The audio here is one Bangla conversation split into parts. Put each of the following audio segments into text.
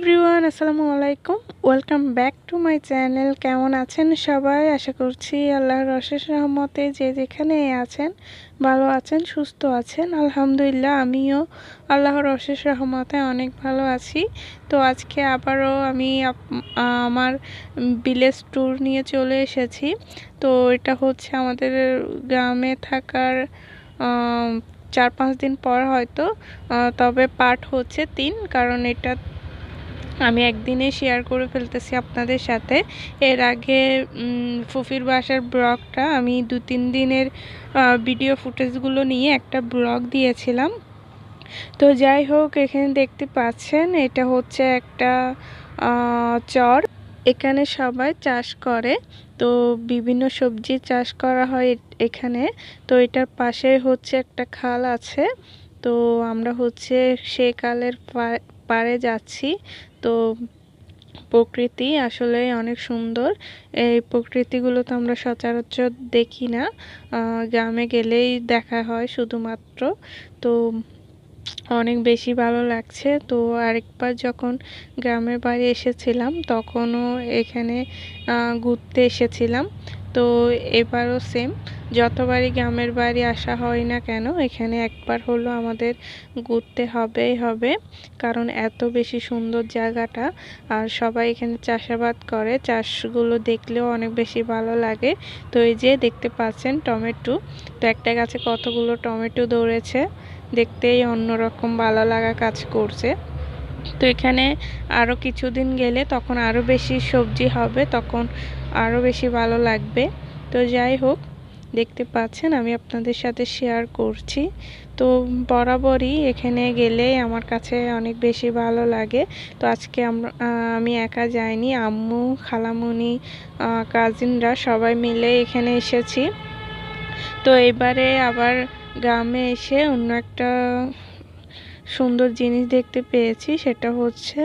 এভরিওয়ান, আসসালামু আলাইকুম। Welcome back to my channel. কেমন আছেন সবাই? আশা করছি আল্লাহর অশেষ রহমতে যে যেখানে আছেন, ভালো আছেন, সুস্থ আছেন। আলহামদুলিল্লাহ, আমিও আল্লাহর অশেষ রহমতে অনেক ভালো আছি। তো আজকে আবারও আমি আমার ভিলেজ ট্যুর নিয়ে চলে এসেছি। তো এটা হচ্ছে আমাদের গ্রামে থাকার চার পাঁচ দিন পর হয়তো তবে পার্ট হচ্ছে তিন, কারণ এটা আমি একদিনে শেয়ার করে ফেলতেছি আপনাদের সাথে। এর আগে ফুফির বাসার ব্লগটা আমি দু তিন দিনের ভিডিও ফুটেজগুলো নিয়ে একটা ব্লগ দিয়েছিলাম। তো যাই হোক, এখানে দেখতে পাচ্ছেন, এটা হচ্ছে একটা চর। এখানে সবাই চাষ করে। তো বিভিন্ন সবজি চাষ করা হয় এখানে। তো এটার পাশে হচ্ছে একটা খাল আছে। তো আমরা হচ্ছে সে খালের পা- পাড়ে যাচ্ছি। তো প্রকৃতি আসলে অনেক সুন্দর। এই প্রকৃতিগুলো তো আমরা সচরাচর দেখি না। গ্রামে গেলেই দেখা হয় শুধুমাত্র। তো অনেক বেশি ভালো লাগছে। তো আরেকবার যখন গ্রামের বাড়ি এসেছিলাম, তখনও এখানে ঘুরতে এসেছিলাম। তো এবারও সেম যতবারই গ্রামের বাড়ি আসা হয় না কেন, এখানে একবার হলো আমাদের ঘুরতে হবেই হবে, কারণ এত বেশি সুন্দর জায়গাটা। আর সবাই এখানে চাষাবাদ করে, চাষগুলো দেখলেও অনেক বেশি ভালো লাগে। তো এই যে দেখতে পাচ্ছেন টমেটো, তো একটা গাছে কতগুলো টমেটো ধরেছে, দেখতেই অন্যরকম ভালো লাগা কাজ করছে। তো এখানে আরও কিছুদিন গেলে তখন আরও বেশি সবজি হবে, তখন আরও বেশি ভালো লাগবে। তো যাই হোক, দেখতে পাচ্ছেন আমি আপনাদের সাথে শেয়ার করছি। তো বরাবরই এখানে গেলে আমার কাছে অনেক বেশি ভালো লাগে। তো আজকে আমরা আমি একা যাইনি, আম্মু, খালামুনি কাজিনরা সবাই মিলে এখানে এসেছি। তো এবারে আবার গ্রামে এসে অন্য একটা সুন্দর জিনিস দেখতে পেয়েছি, সেটা হচ্ছে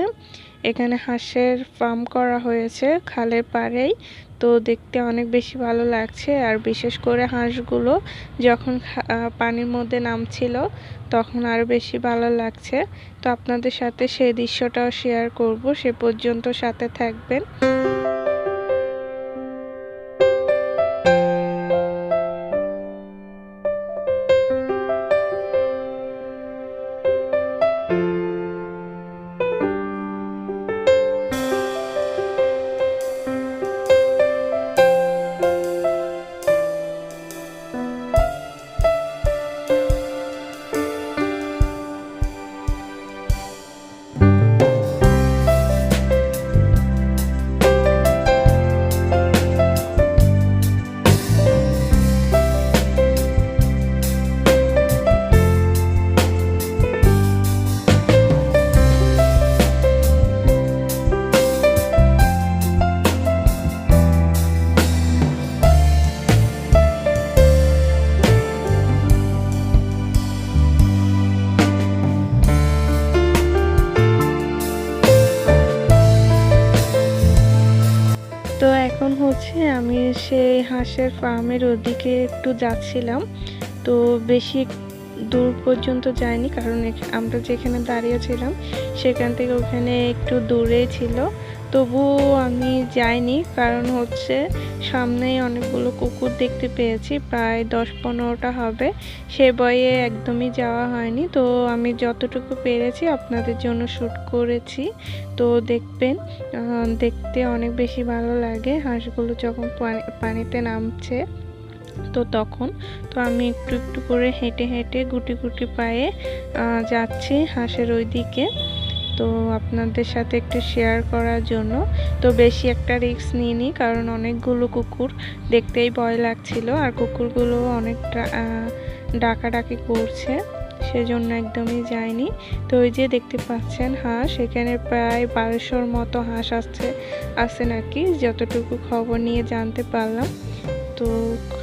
এখানে হাঁসের ফার্ম করা হয়েছে খালের পাড়েই। তো দেখতে অনেক বেশি ভালো লাগছে আর বিশেষ করে হাঁসগুলো যখন পানির মধ্যে নামছিল তখন আরও বেশি ভালো লাগছে। তো আপনাদের সাথে সেই দৃশ্যটাও শেয়ার করব, সে পর্যন্ত সাথে থাকবেন। হাঁসের ফার্মের ওদিকে একটু যাচ্ছিলাম। তো বেশি দূর পর্যন্ত যায়নি কারণ আমরা যেখানে দাঁড়িয়েছিলাম সেখান থেকে ওখানে একটু দূরেই ছিল। তবুও আমি যাইনি, কারণ হচ্ছে সামনেই অনেকগুলো কুকুর দেখতে পেয়েছি, প্রায় দশ পনেরোটা হবে। সে বয়ে একদমই যাওয়া হয়নি, তো আমি যতটুকু পেরেছি আপনাদের জন্য শ্যুট করেছি। তো দেখবেন দেখতে অনেক বেশি ভালো লাগে, হাঁসগুলো যখন পানি- পানিতে নামছে, তো তখন। তো আমি একটু একটু করে হেঁটে হেঁটে গুটি গুটি পায়ে যাচ্ছি হাঁসের ওই দিকে তো আপনাদের সাথে একটু শেয়ার করার জন্য। তো বেশি একটা রিস্ক নিইনি কারণ অনেকগুলো কুকুর দেখতেই ভয় লাগছিল। আর কুকুরগুলো অনেকটা আহ, ডাকাডাকি করছে সেজন্য একদমই যায়নি। তো ওই যে দেখতে পাচ্ছেন হাঁস এখানে প্রায় বারোশোর মতো হাঁস আসছে আছে নাকি? যতটুকু খবর নিয়ে জানতে পারলাম। তো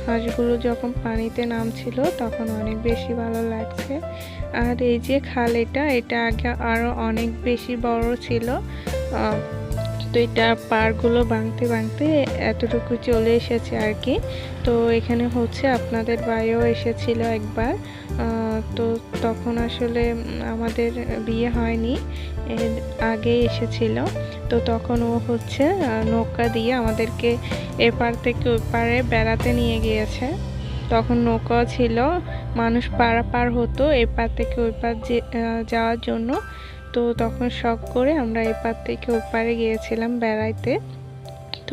হাঁসগুলো যখন পানিতে নামছিল, তখন অনেক বেশি ভালো লাগছে। আর এই যে খাল এটা এটা আগে আরও অনেক বেশি বড় ছিল। তো এটা পাড়গুলো ভাঙতে ভাঙতে এতটুকু চলে এসেছে আর কি। তো এখানে হচ্ছে আপনাদের বাইও এসেছিল একবার। তো তখন আসলে আমাদের বিয়ে হয়নি। এর আগে এসেছিল। তো তখন ও হচ্ছে নৌকা দিয়ে আমাদেরকে এপার থেকে ওই পারে বেড়াতে নিয়ে গিয়েছে। তখন নৌকা ছিল, মানুষ পারাপার হতো এপার থেকে ওই পার যে- যাওয়ার জন্য। তো তখন শখ করে আমরা এপার থেকে ওই পারে গিয়েছিলাম বেড়াইতে।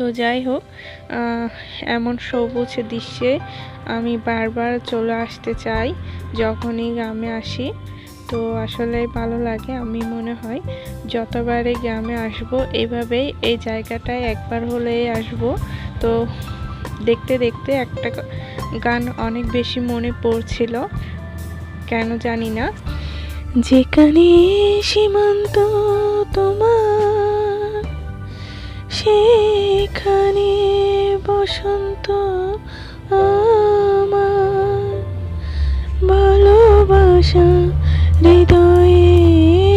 তো যাই হোক এমন সবুজ দৃশ্যে আমি বারবার চলে আসতে চাই যখনই গ্রামে আসি। তো আসলে ভালো লাগে, আমি মনে হয় যতবারই গ্রামে আসব এইভাবেই এই জায়গাটায় একবার হলেই আসব। তো দেখতে দেখতে একটা গান অনেক বেশি মনে পড়ছিল, কেন জানি না। যেখানে সীমান্ত তোমার সেখানে বসন্ত আমার ভালোবাসা হৃদয়ে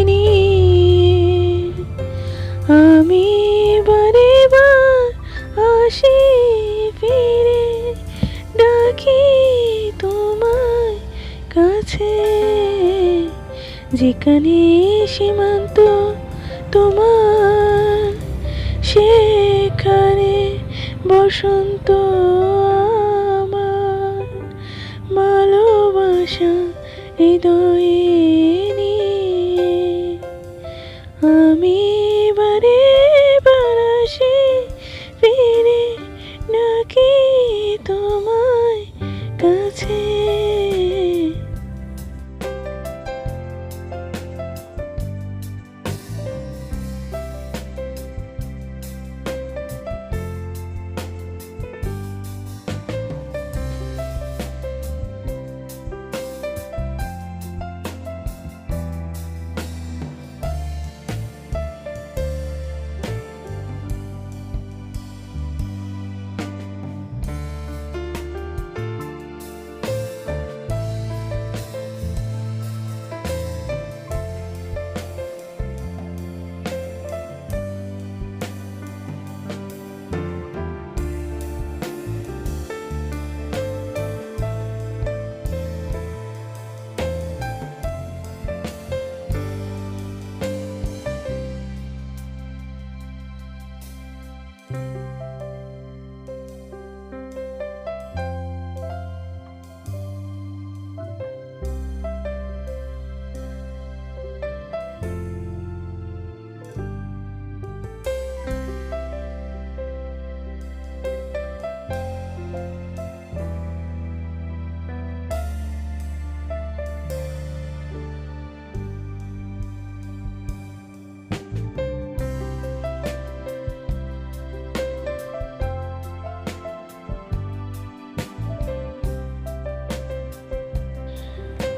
নিয়ে। আমি বারে বার আসি ফিরে ডাকি তোমায় কাছে। যেখানে সীমান্ত তোমার সেখানে বসন্ত আমার ভালোবাসা হৃদয়ে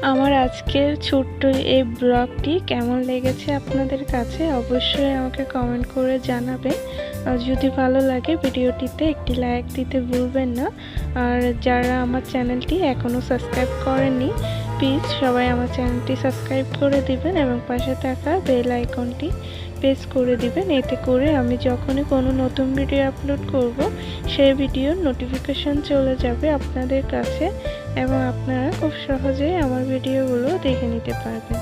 আমার আজকের ছোট্ট এই ব্লগটি কেমন লেগেছে আপনাদের কাছে অবশ্যই আমাকে কমেন্ট করে জানাবেন আর যদি ভালো লাগে ভিডিওটিতে একটি লাইক দিতে ভুলবেন না। আর যারা আমার চ্যানেলটি এখনও সাবস্ক্রাইব করেননি প্লিজ সবাই আমার চ্যানেলটি সাবস্ক্রাইব করে দিবেন এবং পাশে থাকা বেল আইকনটি প্রেস করে দিবেন। এতে করে আমি যখনই কোনো নতুন ভিডিও আপলোড করব, সেই ভিডিওর নোটিফিকেশন চলে যাবে আপনাদের কাছে। এবং আপনারা খুব সহজেই আমার ভিডিওগুলো দেখে নিতে পারবেন।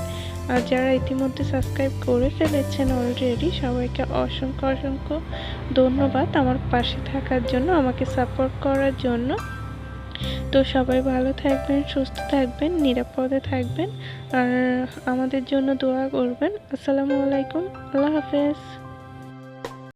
আর যারা ইতিমধ্যে সাবস্ক্রাইব করে ফেলেছেন অলরেডি সবাইকে অসংখ্য অসংখ্য ধন্যবাদ আমার পাশে থাকার জন্য, আমাকে সাপোর্ট করার জন্য। তো সবাই ভালো থাকবেন, সুস্থ থাকবেন, নিরাপদে থাকবেন। আর আমাদের জন্য দোয়া করবেন। আসসালামু আলাইকুম, আল্লাহ হাফেজ।